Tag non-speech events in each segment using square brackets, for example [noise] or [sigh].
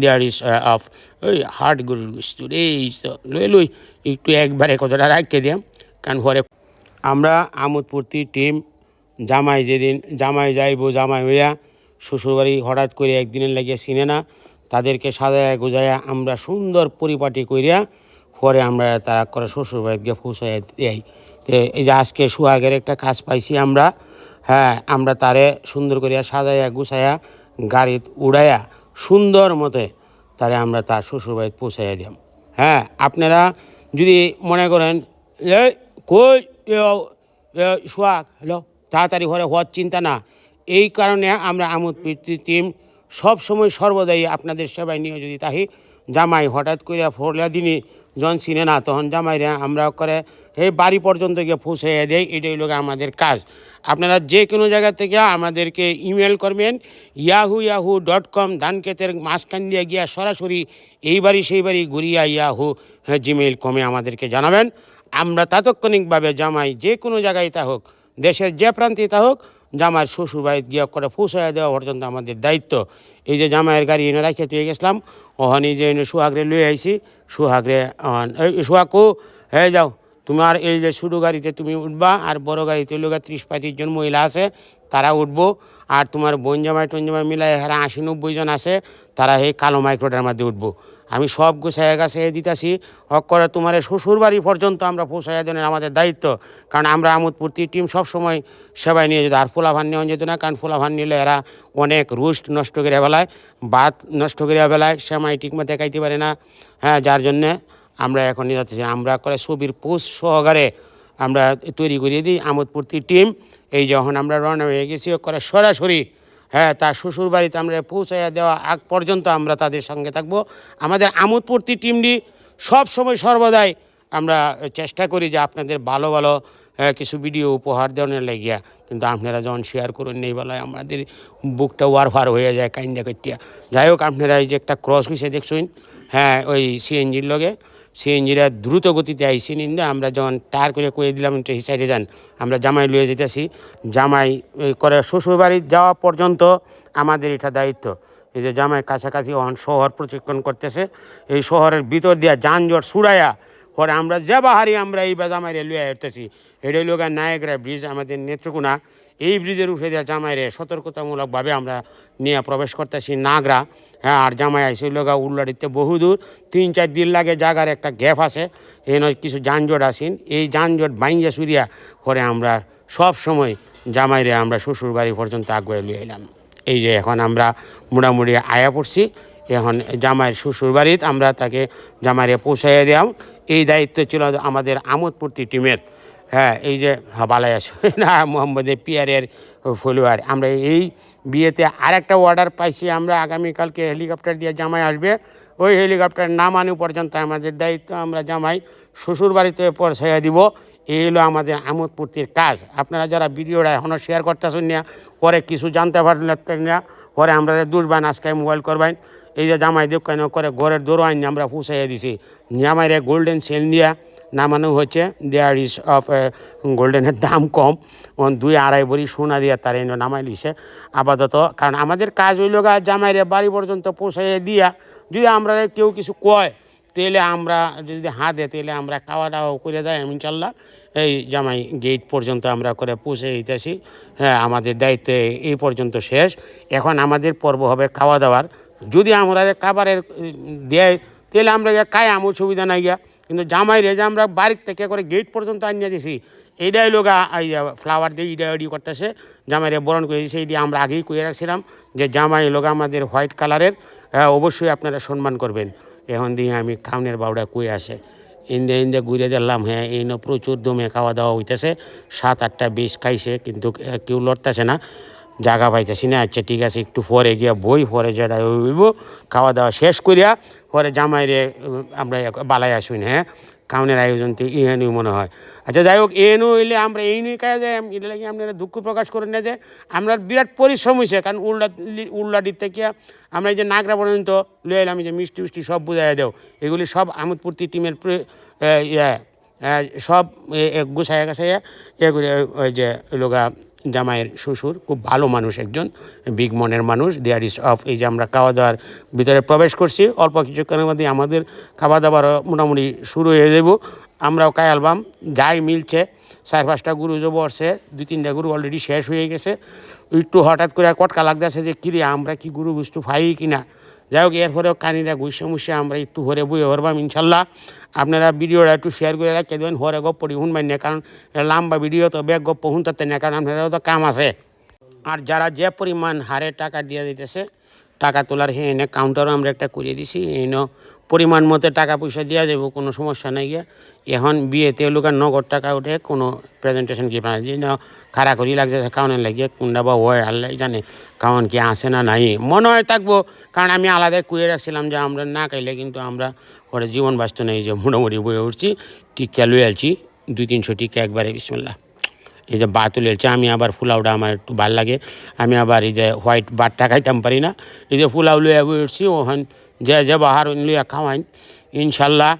There is of ওই heart গরুর গোস্ত, এই লই লই, একটু একবারে কতটা রাখতে দিয়াম কারণ পরে আমরা আমোদপূর্তি টিম জামাই যেদিন, জামাই যাইব, জামাই হইয়া শ্বশুরবাড়ি হঠাৎ করে একদিনের লাগিয়ে চিনে না তাদেরকে সাজায়া গোজায়া আমরা সুন্দর পরিপাটি করিয়া পরে আমরা তারা করে শ্বশুরবাড়ি গিয়ে পৌঁছাইয়া দেয় তো এই যে আজকে সুহাগের একটা কাজ পাইছি আমরা হ্যাঁ আমরা তারে সুন্দর করিয়া সাজাইয়া গুছাইয়া গাড়িত উড়াইয়া সুন্দর মতে তারে আমরা তার শ্বশুরবাড়িতে পৌঁছাইয়া দিলাম হ্যাঁ আপনারা যদি মনে করেন কই হ্যালো, তাড়াতাড়ি ঘরে হওয়ার চিন্তা না। এই কারণে আমরা আমোদ প্রীতি টিম সবসময় সর্বদাই আপনাদের সেবায় নিয়ে যদি তাহি জামাই হঠাৎ করিয়া ফোরলা দিনই যখন চিনে না, তখন জামাইরা আমরা করে এই বাড়ি পর্যন্ত গিয়ে পৌঁছাইয়া দেয় এটাই লোক আমাদের কাজ। আপনারা যে কোনো জায়গা থেকে আমাদেরকে ইমেল করবেন ইয়াহু ইয়াহু ডট কম ধানক্ষেতের মাঝখান দিয়ে গিয়া সরাসরি এই বাড়ি সেই বাড়ি ঘুরিয়া ইয়াহু জিমেইল কমে আমাদেরকে জানাবেন। আমরা তাৎক্ষণিকভাবে জামাই যে কোনো জায়গায় তা হোক দেশের যে প্রান্তে তা হোক জামাইয়ের শ্বশুর বাড়িতে গিয়ে করে পৌঁছায় দেওয়া পর্যন্ত আমাদের দায়িত্ব। এই যে জামাইয়ের গাড়ি এনে রাখে তুই গেছিলাম ওখানে যে এনে সুহাগরে লয়ে আইছি সুহাগরে অহন, এই সুহাগু হয়ে যাও তোমার এই যে ছোটো গাড়িতে তুমি উঠবা আর বড় গাড়িতে লোক ত্রিশ পঁয়ত্রিশ জন মহিলা আছে তারা উঠবো। আর তোমার বোন জামাই টোন জামাই মিলাই হারা আশি নব্বই জন আছে, তারা এই কালো মাইক্রোটার মধ্যে উঠবো। আমি সব গুছাইয়া গাছে দিতেছি অক্ষরে তোমার এই শ্বশুর বাড়ি পর্যন্ত আমরা পৌঁছাইয়া দেনের আমাদের দায়িত্ব। কারণ আমরা আমোদপূর্তি টিম সবসময় সেবায় নিয়ে যেত আর ফোলা ভান নেওয়া যেত না, কারণ ফোলা ভান নিলে এরা অনেক রুস্ট নষ্ট করে বেলায় ভাত নষ্ট করে ফেলায়, সেমাই ঠিকমতো দেখাইতে পারে না। হ্যাঁ যার জন্যে আমরা এখন নিয়ে যাচ্ছি, আমরা করে ছবির পোস্ট সহকারে আমরা তৈরি করিয়ে দিই আমোদপূর্তি টিম। এই যখন আমরা রওনা হয়ে গেছি করে সরাসরি হ্যাঁ তার শ্বশুর বাড়িতে আমরা পৌঁছাইয়া দেওয়া আগ পর্যন্ত আমরা তাদের সঙ্গে থাকব। আমাদের আমোদপূর্তি টিমটি সব সময় সর্বদাই আমরা চেষ্টা করি যে আপনাদের ভালো ভালো কিছু ভিডিও উপহার দেওয়ার লাগিয়া। কিন্তু আপনারা যখন শেয়ার করুন নেই বেলায় আমাদের বুকটা ওয়ার ফার হয়ে যায় কাইন্দা কটিয়া যাই হোক, আপনারা এই যে একটা ক্রস হয়েছে দেখছুন হ্যাঁ ওই সিএনজির লগে। সিএনজিরা দ্রুত গতিতে আইসি নিন্দে আমরা যখন টায়ার করে কয়ে দিলাম, একটু হিসাইডে সাইডে যান। আমরা জামাই লয়ে যেতেছি। জামাই করে শ্বশুরবাড়ি যাওয়া পর্যন্ত আমাদের এটা দায়িত্ব। এই যে জামাই কাছাকাছি অন শহর প্রশিক্ষণ করতেছে। এই শহরের ভিতর দিয়া যানজট সুড়াইয়া পরে আমরা যে বাহারি আমরা এই জামাইরে লুয়ে আসতেছি এটা লোক নায়করা ব্রিজ, আমাদের নেত্রকোনা, এই ব্রিজের উঠে দেওয়া জামাইরে সতর্কতামূলকভাবে আমরা নিয়ে প্রবেশ করতেছি নাগরা। হ্যাঁ আর জামাই আইসি লোক উল্লাড়িতে বহুদূর। তিন চার দিন লাগে জাগার একটা গ্যাপ আছে। এই নয় কিছু যানজট আসেন এই যানজট বাইঙ্গা সুরিয়া পরে আমরা সব সময় জামাইরে আমরা শ্বশুর বাড়ি পর্যন্ত আগুয়ে লিয়ে এলাম। এই যে এখন আমরা মোটামুটি আয়া পড়ছি। এখন জামাইয়ের শ্বশুর বাড়িতে আমরা তাকে জামাইরে পৌঁছাইয়া দিলাম এই দায়িত্ব ছিল আমাদের আমোদপূর্তি টিমের। হ্যাঁ এই যে বালাই আছো। [laughs] না মোহাম্মদের পিয়ারের ফলোয়ার আমরা এই বিয়েতে আরেকটা অর্ডার পাইছি, আমরা আগামীকালকে হেলিকপ্টার দিয়ে জামাই আসবে। ওই হেলিকপ্টার নামানো পর্যন্ত আমাদের দায়িত্ব, আমরা জামাই শ্বশুর বাড়িতে পৌঁছাইয়া দিব। এই হলো আমাদের আমোদপূর্তির কাজ। আপনারা যারা ভিডিওটা এখনও শেয়ার করতেছেন না, পরে কিছু জানতে পারলেন না, পরে আমরা দুর্বান আজকে মোবাইল করবেন। এই যে জামাই দেব কেন করে ঘরের দৌড় আইন আমরা পুষাইয়া দিছি। জামাইরে গোল্ডেন সেল দিয়া নামানো হচ্ছে দেয়ার ইস অফ গোল্ডেনের দাম কম। দুই আড়াই ভরি সোনা দিয়া তার এনে নামাই লিছে। আপাতত, কারণ আমাদের কাজ হইল গা জামাইরে বাড়ি পর্যন্ত পৌঁছাইয়া দিয়া। যদি আমরা কেউ কিছু কয় তেলে আমরা যদি হাত তাহলে আমরা খাওয়া দাওয়া করে দেয় ইনশাল্লাহ। এই জামাই গেট পর্যন্ত আমরা করে পৌঁছে দিতেছি। হ্যাঁ আমাদের দায়িত্ব এই পর্যন্ত শেষ। এখন আমাদের পর্ব হবে খাওয়া দাওয়ার যদি আমরা উম, দেয় তাহলে আমরা খাই আমার সুবিধা নাই গিয়া। কিন্তু জামাই রে যে আমরা বাড়ির থেকে করে গেট পর্যন্ত আনিয়ে দিছি এইটাই লোক ফ্লাওয়ার দিয়ে ইডা ইডি করতেছে জামাইরে বরণ করে দিয়েছে এইটি আমরা আগেই কয়ে রাখছিলাম যে জামাই লোক আমাদের হোয়াইট কালারের অবশ্যই আপনারা সম্মান করবেন। এখন দিয়ে আমি খাউনের বাউডা কুয়ে আসে ইন্দে ইন্দে ঘুরে দিলাম হ্যাঁ এই প্রচুর দমে খাওয়া দাওয়া হইতেছে সাত আটটা বেশ খাইছে কিন্তু কেউ লড়তেছে না। জায়গা পাইতেছি না। আচ্ছা ঠিক আছে, একটু পরে গিয়া বই, পরে যেটা হইব, খাওয়া দাওয়া শেষ করিয়া পরে জামাইরে আমরা বালাই আসুন হ্যাঁ? কাউনের আয়োজন ইহানি মনে হয়। আচ্ছা যাই হোক এনু হইলে আমরা এই নিয়ে কাজ এটা লাগে আপনারা দুঃখ প্রকাশ করেন না যে আমরা বিরাট পরিশ্রম হয়েছে কারণ উল্লা উল্লাডির থেকে আমরা এই যে নাগরা পর্যন্ত লয়ে এলাম যে মিষ্টি মিষ্টি সব বুঝাই দেও। এগুলি সব আমোদপূর্তি টিমের ইয়ে সব গুছাইয়া গাছাইয়া এগুলি ওই যে লোকা জামাইয়ের শ্বশুর, খুব ভালো মানুষ একজন বিগ মনের মানুষ দেয়ার ইস অফ এই যে আমরা খাওয়া দাওয়ার ভিতরে প্রবেশ করছি, অল্প কিছুক্ষণের মধ্যে আমাদের খাওয়া দাওয়ারও মোটামুটি শুরু হয়ে যাব আমরাও কায় অ্যালবাম যাই মিলছে, চার পাঁচটা গুরু যাব আসছে দুই তিনটা গুরু অলরেডি শেষ হয়ে গেছে। একটু হঠাৎ করে আর কটকা লাগতেছে যে, কিরে, আমরা কি গুরু বুঝতে পাই কিনা? যাই হোক এরপরেও কানিদা গুসে মুসে আমরা একটু হরে বই হরবাম, ইনশাল্লাহ। আপনারা ভিডিওটা একটু শেয়ার করে রাখতে দেবেন, হরে গপ্পটি শুনবেন না কারণ লাম্বা ভিডিও তো বেগ গপ্প তাতে না, কারণ আপনারাও তো কাম আছে। আর যারা যে পরিমাণ হারে টাকা দিয়ে দিতেছে টাকা তোলার হ্যাঁ এনে কাউন্টারও আমরা একটা করিয়ে দিছি, এনে পরিমাণ মতো টাকা পয়সা দেওয়া যাবে, কোনো সমস্যা নাই গিয়া। এখন বিয়েতে লোকের নগদ টাকা উঠে কোনো প্রেজেন্টেশন কি পায়? যে না, খাড়া করি লাগছে কাউনের লাগিয়ে কোনটা বা হয়, আল্লাহ জানে কাউন কি আসে না নাই। মনে হয় থাকব, কারণ আমি আলাদা কুয়ে রাখছিলাম যে আমরা না খাইলে কিন্তু আমরা ওরা জীবন বাঁচতে নেই, যে মোটামুটি বয়ে উঠছি। টিকা লুয়ে আলছি, দুই তিনশো টিকা একবারে, বিসমুল্লাহ। এই যে বাত এলছে আমি আবার ফুলাওটা আমার একটু ভালো লাগে। আমি আবার এই যে হোয়াইট বাটটা খাইতাম পারি না। এই যে ফুলাও লইয়া উঠছি ওখান যে যে বাহার লইয়া খাওয়াইন, ইনশাল্লাহ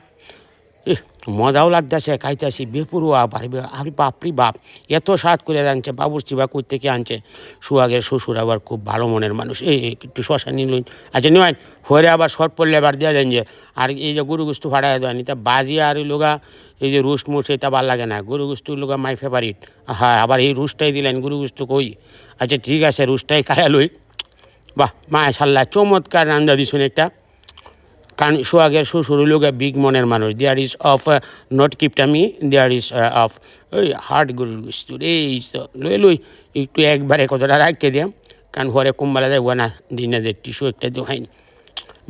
মজাও লাগতেছে, খাইতেছি, বেপুরুয়া পারবে আরে বাপরি বাপ, এত স্বাদ করে আনছে, বাবুর্চি বা কই থেকে আনছে। সুহাগের শ্বশুর আবার খুব ভালো মনের মানুষ। এই একটু শশা নিলুন আচ্ছা নিবেন হরে আবার শর্ট পড়লে আবার দেওয়া যায় যে, আর এই যে গরু গুস্তু ফাটাই দেওয়া তা বাজি আর লোগা, এই যে রুস মুস এটা ভালো লাগে না। গরু গুস্তু লোগা মাই ফেভারিট হ্যাঁ আবার এই রুসটাই দিলেন, গরু গুস্তু কই? আচ্ছা ঠিক আছে রুসটাই খায়া লই। বাহ মাশাল্লাহ চমৎকার রান্দা দিছুন একটা। কারণ সোহাগের শ্বশুর লোক বিগ মনের মানুষ। দেয়ার ইজ অফ নট কিপটামি দেয়ার ইজ অফ ওই হার্ট গরুর এই তো। লই লই, একটু একবারে কতটা রাখতে দিয়াম কারণ ঘরে কুম্বালা যাব না দিনে যে টিস্যু একটা দোহাইনি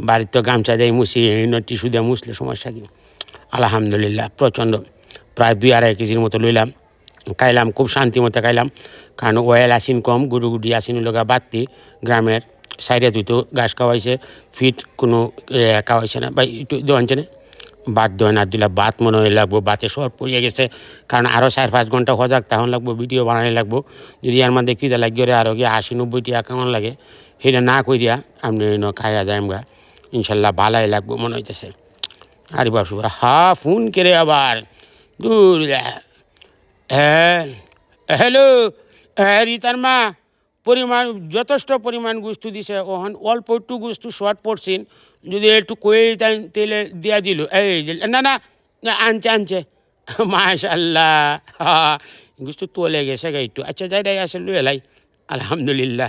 বাড়ির তো গামছা দেয়, মুছি টিস্যু দিয়ে, মুছলে সমস্যা কি? আলহামদুলিল্লাহ, প্রচণ্ড। প্রায় দুই আড়াই কেজির মতো লইলাম, খাইলাম, খুব শান্তি মতো খাইলাম। কারণ ওয়েল আসিন কম গুডি আসিন লগা বাড়তি, গ্রামের। সাইডে তো ঘাস খাওয়াইছে, ফিট কোনো খাওয়াইছে না। বা একটু দোয়ানছে না বাদ দেয় না দিলা বাত মনে হয় লাগবো, বাতে সর পড়িয়ে গেছে। কারণ আরও চার পাঁচ ঘণ্টা হজাক তখন লাগবো, ভিডিও বানাই লাগবো। যদি এর মধ্যে কী লাগবে রে আরও গিয়ে আশি নব্বই টাকা কেমন লাগে? সেটা না করিয়া আপনি ন খাইয়া যায় আমরা। ইনশাল্লাহ ভালাই লাগবো, মনে হইতেছে। আরে বাসু হা ফোন করে আবার? দূর হ্যাঁ হ্যালো হ্যাঁ রিতার মা। পরিমাণ, যথেষ্ট পরিমাণ গুস্তু দিছে ওখান অল্প একটু গুস্তু শর্ট পড়ছেন যদি একটু কয়ে তেলে দিয়া দিল, এই না না আনছে আনছে। [laughs] মাশাল্লাহ গুস্তু তোলে গেছে গা একটু। আচ্ছা যাই যাই আসে এলাই। আলহামদুলিল্লাহ।